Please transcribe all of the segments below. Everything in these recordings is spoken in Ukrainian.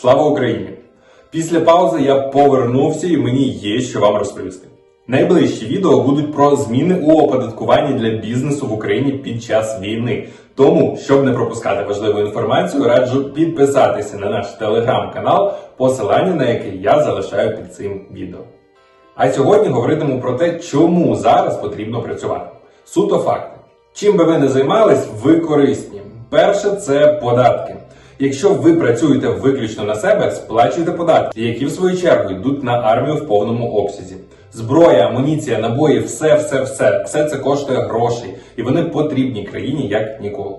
Слава Україні! Після паузи я повернувся і мені є що вам розповісти. Найближчі відео будуть про зміни у оподаткуванні для бізнесу в Україні під час війни. Тому, щоб не пропускати важливу інформацію, раджу підписатися на наш телеграм-канал, посилання на який я залишаю під цим відео. А сьогодні говоритиму про те, чому зараз потрібно працювати. Суто факти. Чим би ви не займались, ви корисні. Перше це податки. Якщо ви працюєте виключно на себе, сплачуйте податки, які в свою чергу йдуть на армію в повному обсязі. Зброя, амуніція, набої, все, все, все, все це коштує грошей, і вони потрібні країні як ніколи.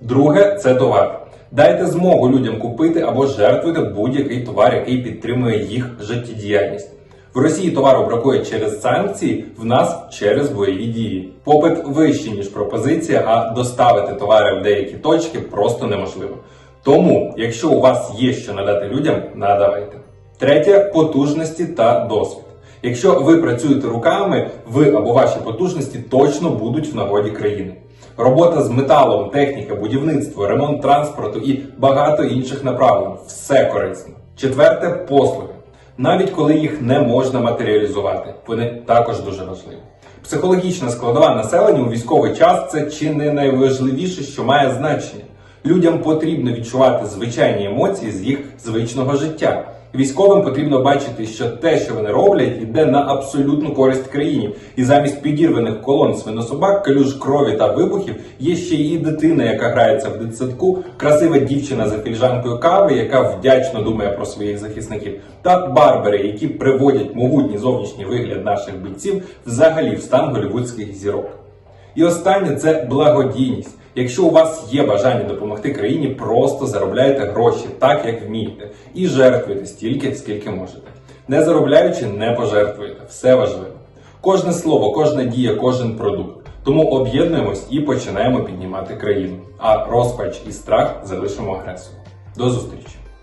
Друге це товар. Дайте змогу людям купити або жертвуйте будь-який товар, який підтримує їх життєдіяльність. В Росії товару бракує через санкції, в нас через бойові дії. Попит вищий, ніж пропозиція, а доставити товари в деякі точки просто неможливо. Тому, якщо у вас є що надати людям, надавайте. Третє потужності та досвід. Якщо ви працюєте руками, ви або ваші потужності точно будуть в нагоді країни. Робота з металом, техніка, будівництво, ремонт транспорту і багато інших направлень все корисно. Четверте послуги. Навіть коли їх не можна матеріалізувати, вони також дуже важливі. Психологічна складова населення у військовий час це чи не найважливіше, що має значення. Людям потрібно відчувати звичайні емоції з їх звичного життя. Військовим потрібно бачити, що те, що вони роблять, йде на абсолютну користь країні, і замість підірваних колон свинособак, калюж крові та вибухів є ще і дитина, яка грається в дитсадку, красива дівчина за фільжанкою кави, яка вдячно думає про своїх захисників, та барбери, які приводять могутній зовнішній вигляд наших бійців взагалі в стан голівудських зірок. І останнє це благодійність. Якщо у вас є бажання допомогти країні, просто заробляйте гроші так, як вмієте, і жертвуйте стільки, скільки можете. Не заробляючи, не пожертвуєте. Все важливо. Кожне слово, кожна дія, кожен продукт. Тому об'єднуємось і починаємо піднімати країну. А розпач і страх залишимо агресору. До зустрічі!